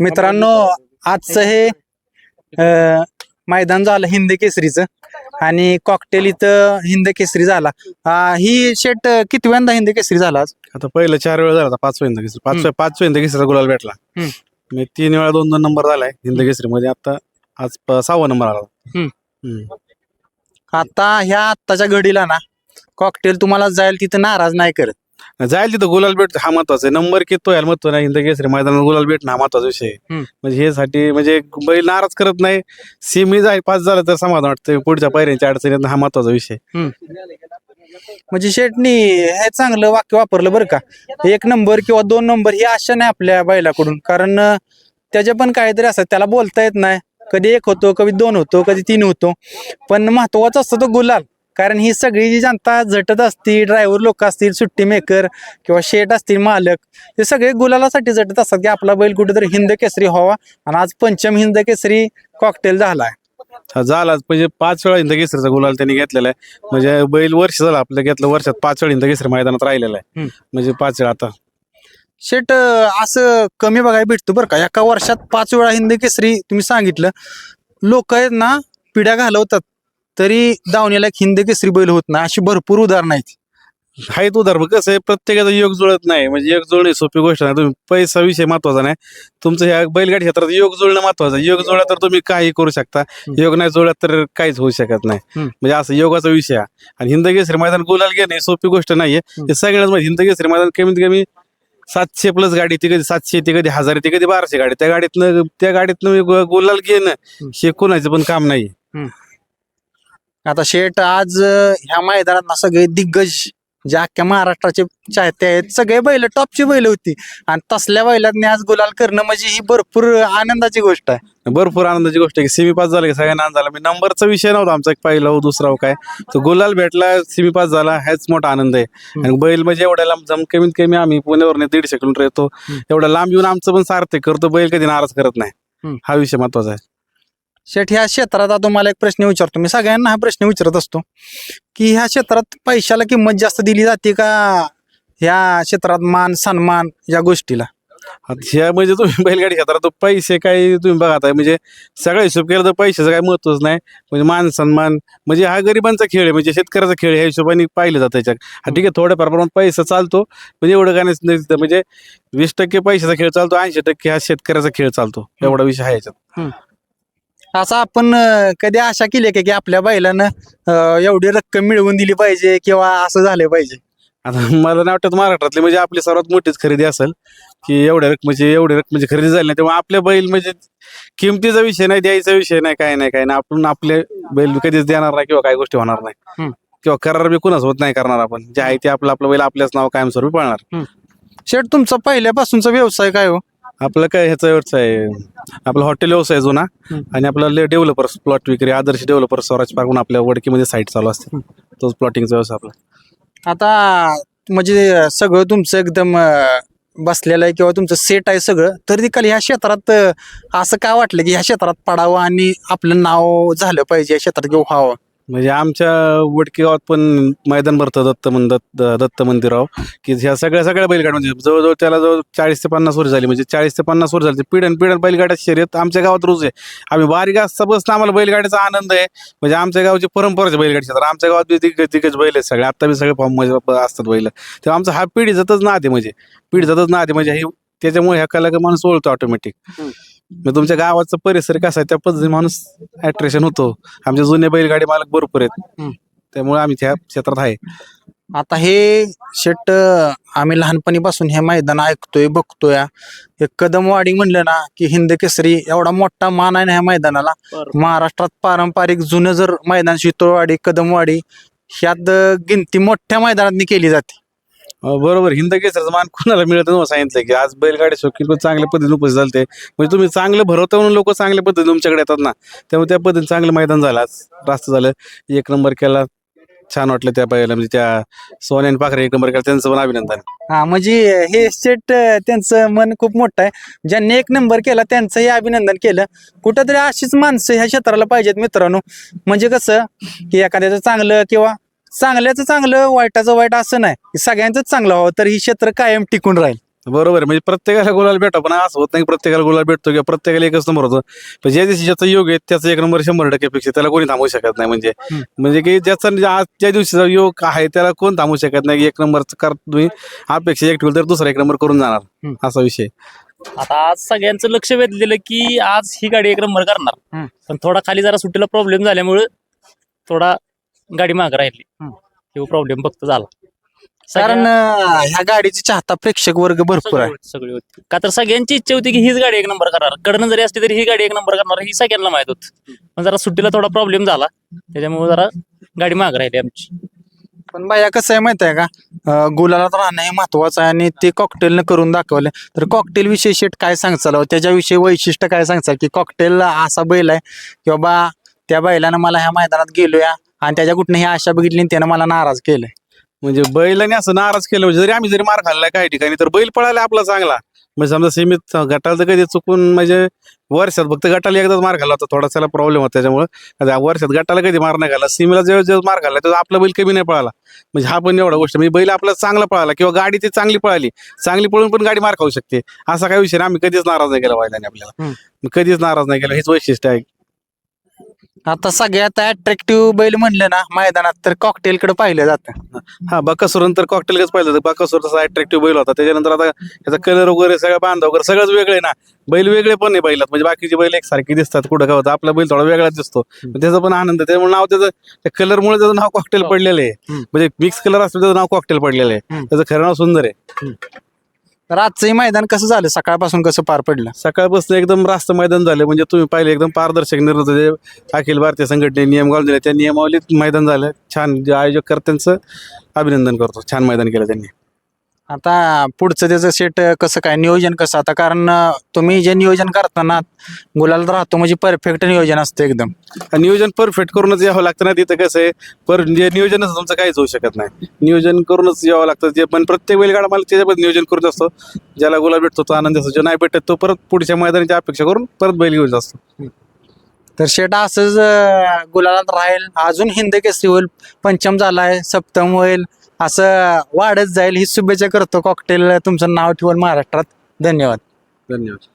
मित्रांनो आजचं हे अं, मैदान झालं हिंद केसरीचं आणि कॉकटेल इथं हिंद केसरी झाला. अं, ही शेट कितव्यांदा हिंद केसरी झाला आज? आता पहिलं चार वेळा झाला आता पाच वेळा केसरी. पाच हम्म. पाच वेळा केसरीचा गुलाल भेटला. हम्म. मी तीन वेळा दोन दोन नंबर झालाय हिंद केसरी मध्ये आता आज प- सहावा नंबर आला. हम्म. हम्म. आता ह्या आत्ताच्या घडीला ना कॉकटेल तुम्हाला जाईल तिथं नाराज नाही करत. जाईल तिथं गुलाल भेट हा महत्त्वाचा आहे. नंबर किती याला महत्त्व नाही. हिंद केसरी मैदानात गुलाल भेटणं हा महत्त्वाचा विषय आहे. हम्म. म्हणजे हे साठी म्हणजे बैल नाराज करत नाही. सिमी जाईल पाच झालं तर समाधान वाटतं पुढच्या पायऱ्यांच्या अडचणीत हा महत्त्वाचा विषय. म्हणजे शेटनी हे चांगलं वाक्य वापरलं बरं का. एक नंबर किंवा दोन नंबर ही आशा नाही आपल्या बैलाकडून. कारण अं, त्याचे पण काहीतरी असतात. त्याला बोलता येत नाही. कधी एक होतो कधी दोन होतो कधी तीन होतो. पण महत्वाचं असतं तो गुलाल. कारण ही सगळी जी जनता झटत असती ड्रायव्हर लोक असतील सुट्टी मेकर किंवा शेट असतील मालक हे सगळे गुलालासाठी झटत असतात की आपला बैल कुठेतरी हिंद केसरी व्हावा आणि आज पंचम हिंद केसरी कॉकटेल झालाय. हा झाला. म्हणजे पाच वेळा हिंद केसरीचा गुलाल त्यांनी घेतलेला आहे. म्हणजे बैल वर्ष झालं आपलं घेतलं वर्षात पाच वेळा हिंद केसरी मैदानात राहिलेला आहे. म्हणजे पाच वेळा आता. शेट असं कमी बघायला भेटतो बरं का. एका वर्षात पाच वेळा हिंद केसरी तुम्ही सांगितलं. लोक आहेत ना पिढ्या घालवतात. तरी दावणीला एक हिंद केसरी बैल होत नाही अशी भरपूर उदाहरणं आहेत. आहेत उदाहरण. कसं आहे प्रत्येकाचा योग जुळत नाही. म्हणजे योग जुळणे सोपी गोष्ट नाही. तुम्ही पैसा विषय महत्त्वाचा नाही. तुमचं ह्या बैलगाडी क्षेत्रात योग जुळणं महत्वाचं आहे. योग जुळला तर तुम्ही काही करू शकता. योग नाही जुळला तर काहीच होऊ शकत नाही. हम्म. म्हणजे असं योगाचा विषय आहे. आणि हिंद केसरी मैदान गुलाल घेणे ही सोपी गोष्ट नाहीये. हे सगळ्यांना माहिती हिंद केसरी मैदान कमीत कमी सातशे प्लस गाडी ती कधी सातशे ती कधी हजार ती कधी बाराशे गाडी. त्या गाडीतनं त्या गाडीतनं गुलाल घेणं हे कोणाचं पण काम नाही आता शेट आज ह्या मैदानात ना सगळे दिग्गज जे अख्ख्या महाराष्ट्राचे चाहते आहेत सगळे बैल टॉपची बैल होती. आणि तसल्या बैलांनी आज गुलाल करणं म्हणजे ही भरपूर आनंदाची गोष्ट आहे. भरपूर आनंदाची गोष्ट आहे की सेमी पास झाला की? सगळ्यांना आनंद झाला. मी नंबरचा विषय नव्हता आमचा एक पहिला हो दुसरा हो काय. तो गुलाल भेटला सेमी पास झाला हाच मोठा आनंद आहे. आणि बैल म्हणजे एवढ्या लांब जम कमीत कमी आम्ही पुण्यावरून दीडशे किलोमीटर येतो. एवढा लांब येऊन आमचं पण सार्थक करतो. बैल कधी नाराज करत नाही. हा विषय महत्त्वाचा आहे. शेठ ह्या क्षेत्रात तुम्हाला एक प्रश्न विचारतो. मी सगळ्यांना हा प्रश्न विचारत असतो की ह्या क्षेत्रात पैशाला किंमत जास्त दिली जाते का? ह्या क्षेत्रात मान सन्मान या गोष्टीला? आता ह्या म्हणजे तुम्ही बैलगाडी क्षेत्रात तो पैसे काही तुम्ही बघा आता म्हणजे सगळा हिशोब केला तर पैशाचं काही महत्वच नाही. म्हणजे मान सन्मान म्हणजे हा गरिबांचा खेळ आहे म्हणजे शेतकऱ्याचा खेळ ह्या हिशोबाने पाहिलं जातं त्याच्यात हा ठीक आहे थोड्याफार प्रमाणात पैसा चालतो म्हणजे एवढं काय नाही. म्हणजे वीस टक्के पैशाचा खेळ चालतो ऐंशी टक्के हा शेतकऱ्याचा खेळ चालतो एवढा विषय आहे याच्यात. असं आपण अं, कधी आशा केली का की आपल्या बैलानं अं, एवढी रक्कम मिळवून दिली पाहिजे किंवा असं झालं पाहिजे? आता मला नाही वाटत महाराष्ट्रातली म्हणजे आपली सर्वात मोठीच खरेदी असेल की एवढ्या रकमेची एवढ्या रकमेची खरेदी झाली नाही तेव्हा आपल्या बैल म्हणजे किमतीचा विषय नाही द्यायचा विषय नाही काय नाही काय नाही. आपण आपले बैल कधीच देणार नाही किंवा काही गोष्टी होणार नाही. हम्म. किंवा करार बी कुणाच होत नाही करणार आपण. जे आहे ते आपलं आपलं बैल आपल्याच नाव कायमस्वरूपी पाळणार. शेठ तुमचा पहिल्यापासूनचा व्यवसाय काय हो? आपलं काय ह्याचा व्यवसाय आहे. आपला हॉटेल व्यवसाय आहे जुना. आणि आपला डेव्हलपर्स प्लॉट विक्री आदर्श डेव्हलपर स्वराज पार्क म्हणून आपल्या वडकीमध्ये साईट चालू असते. तोच प्लॉटिंगचा व्यवसाय आपला. आता म्हणजे सगळं तुमचं एकदम बसलेलं आहे किंवा तुमचं सेट आहे सगळं तरी देखील ह्या क्षेत्रात असं काय वाटलं की ह्या क्षेत्रात पडावं आणि आपलं नाव झालं पाहिजे या क्षेत्रात किंवा व्हावं? म्हणजे आमच्या वडकी गावात पण मैदान भरतं दत्त मन दत्त दत्त मंदिराव की ह्या सगळ्या सगळ्या बैलगाड्या म्हणजे जवळजवळ त्याला जवळ चाळीस ते पन्नास वर्ष झाली. म्हणजे चाळीस ते पन्नास वर्ष झाली. पिढ्यान पिढ्यान बैलगाड्या शर्यत आमच्या गावात रोज आहे. आम्ही बारीक असता बसता आम्हाला बैलगाड्याचा आनंद आहे. म्हणजे आमच्या गावची परंपराच बैलगाडी तर आमच्या गावात बी दिग्गज दिग्गज बैल आहेत सगळे. आता बी सगळे फॉर्म असतात बैल. तेव्हा आमचा हा पिढी जातच ना म्हणजे. पिढी जातच ना म्हणजे हे त्याच्यामुळे ह्या कला माणूस ओळखतो ऑटोमॅटिक मग तुमच्या गावाचा परिसर कसा आहे? त्या पद्धतीने माणूस अट्रॅक्शन होतो. आमचे जुने बैलगाडी मालक भरपूर आहेत. हम्म. त्यामुळे आम्ही त्या क्षेत्रात आहे. आता हे शेट अं, आम्ही लहानपणीपासून हे मैदान ऐकतोय बघतोय. हे कदमवाडी म्हणलं ना की हिंद केसरी एवढा मोठा मान आहे ना ह्या मैदानाला. महाराष्ट्रात पारंपरिक जुनं जर मैदान शितोळवाडी कदमवाडी ह्यात अं, गिनती मोठ्या मैदानात केली जाते. बरोबर. हिंद केसरचं मान कुणाला मिळत नव्हतं हो सांगितलं की. आज बैलगाडी शौकीन पण चांगल्या पद्धतीने उपस्थित झालते. म्हणजे तुम्ही चांगलं भरवता म्हणून लोक चांगल्या पद्धतीने तुमच्याकडे येतात ना. त्यामुळे त्या पद्धतीने चांगलं मैदान झालं. आज रास्त झालं. एक नंबर केला. छान वाटलं त्या बैला म्हणजे त्या सोन्यान पाखरे एक नंबर केला. त्यांचं पण अभिनंदन. हा म्हणजे हे स्टेट त्यांचं मन खूप मोठं आहे. ज्यांनी एक नंबर केला त्यांचंही अभिनंदन केलं. कुठंतरी अशीच माणसं ह्या क्षेत्राला पाहिजेत मित्रांनो. म्हणजे कसं की एखाद्याचं चांगलं किंवा चांगल्याचं चांगलं वाईटाचं वाईट असं नाही. की सगळ्यांचंच चांगलं व्हावं तर ही क्षेत्र कायम टिकून राहील. बरोबर आहे. म्हणजे प्रत्येकाला गुलाल भेटतो पण असं होत नाही की प्रत्येकाला गुलाल भेटतो किंवा प्रत्येकाला एकच नंबर होतो. पण ज्या दिवशी ज्याचा योग आहे त्याचा एक नंबर शंभर टक्के पेक्षा त्याला कोणी थांबवू शकत नाही. म्हणजे. म्हणजे की ज्याचा आज ज्या दिवशीचा योग आहे त्याला कोण थांबवू शकत नाही? की एक नंबर कर तुम्ही अपेक्षा एक ठेवलं तर दुसरा एक नंबर करून जाणार. असा विषय आता आज सगळ्यांचं लक्ष वेधलेलं की आज ही गाडी एक नंबर करणार. पण थोडा खाली जरा सुट्टीला प्रॉब्लेम झाल्यामुळे थोडा गाडी माग राहिली. हम्म. किंवा प्रॉब्लेम फक्त झाला. कारण अं, ह्या गाडीचे चाहता प्रेक्षक वर्ग भरपूर आहे. सगळी होती. का तर सगळ्यांची इच्छा होती की हीच गाडी एक नंबर करणार. कडनं जरी असली तरी ही गाडी एक नंबर करणार ही सगळ्यांना माहीत होत. पण जरा सुट्टीला थोडा प्रॉब्लेम झाला. त्याच्यामुळे जरा गाडी माग राहिली आमची. पण बाया कसं आहे माहीत आहे का? अं, गुलालात राहणं हे महत्वाचं आहे आणि ते कॉकटेलनं करून दाखवलं तर कॉकटेल विषयी शेट काय सांगचाल? त्याच्याविषयी वैशिष्ट्य काय सांगचाल? की कॉकटेल असा बैल आहे की बाबा त्या बैलानं मला ह्या मैदानात गेलोया. आणि त्याच्या कुठनं ही आशा बघितली आणि त्यानं मला नाराज केलंय. म्हणजे बैलाने असं नाराज केलं म्हणजे जरी आम्ही जरी मार खाल्लाय काही ठिकाणी तर बैल पळायला आपला चांगला. म्हणजे समजा सीमित गटाला तर कधी चुकून म्हणजे वर्षात फक्त गटाला एकदाच मार खाल्ला होता थोडासा प्रॉब्लेम होता त्याच्यामुळे. वर्षात गटाला कधी मार नाही खाल्ला सीमेला जेव्हा जेव्हा मार खाल्ला तेव्हा आपला बैल कमी नाही पळाला. म्हणजे हा पण एवढा गोष्ट म्हणजे बैल आपला चांगला पळाला किंवा गाडी ती चांगली पळाली चांगली पळून पण गाडी मार खाऊ शकते. असा काही विषय नाही. आम्ही कधीच नाराज नाही केला बैलाने आपल्याला. कधीच नाराज नाही केला हेच वैशिष्ट्य आहे. आता सगळ्यात अट्रॅक्टिव्ह बैल म्हणलं ना मैदानात तर कॉकटेलकडे पाहिलं जातं. हा बकासूर नंतर कॉकटेलच पाहिलं होतं. बकासूर तसा अट्रॅक्टिव्ह बैल होता. त्याच्यानंतर आता त्याचा कलर वगैरे सगळं बांधा वगैरे सगळंच वेगळं ना. बैल वेगळे पण नाही बैलात. म्हणजे बाकीचे बैल एकसारखे दिसतात कुठं काय होतं आपला बैल थोडा वेगळाच दिसतो. त्याचा पण आनंद. त्यामुळे नाव त्याचं त्या कलरमुळे त्याचं नाव कॉकटेल पडलेलं आहे. म्हणजे मिक्स कलर असलं त्याचं नाव कॉकटेल पडलेलं आहे. त्याचं खरं नाव सुंदर आहे. तर आजचंही मैदान कसं झालं? सकाळपासून कसं पार पडलं? सकाळपासून एकदम रास्त मैदान झालं. म्हणजे तुम्ही पाहिले एकदम पारदर्शक निर्णय जे अखिल भारतीय संघटने नियम घालून दिले. त्या नियमावलीत मैदान झालं. छान जे आयोजक करत्यांचं अभिनंदन करतो. छान मैदान केलं त्यांनी. आता पुढचं त्याचं सेट कसं काय नियोजन कसं? आता कारण अं, तुम्ही जे नियोजन करताना गुलाला राहतो म्हणजे परफेक्ट नियोजन असतं एकदम. नियोजन परफेक्ट करूनच यावं लागतं ना तिथं कसं आहे पर जे नियोजनच तुमचं काहीच होऊ शकत नाही. नियोजन करूनच यावं लागतं जे पण प्रत्येक बैलगाडा मला त्याच्याबद्दल नियोजन करत असतो. ज्याला गुलाब भेटतो तो आनंद असतो जो नाही भेटत तो परत पुढच्या मैदानाची अपेक्षा करून परत बैल घेऊन असतो तर शेट असंच अं, गुलालात राहील. अजून हिंद केसरी होईल पंचम झालाय सप्तम होईल असं वाढत जाईल ही शुभेच्छा करतो. कॉकटेल तुमचं नाव ठेवून महाराष्ट्रात. धन्यवाद. धन्यवाद.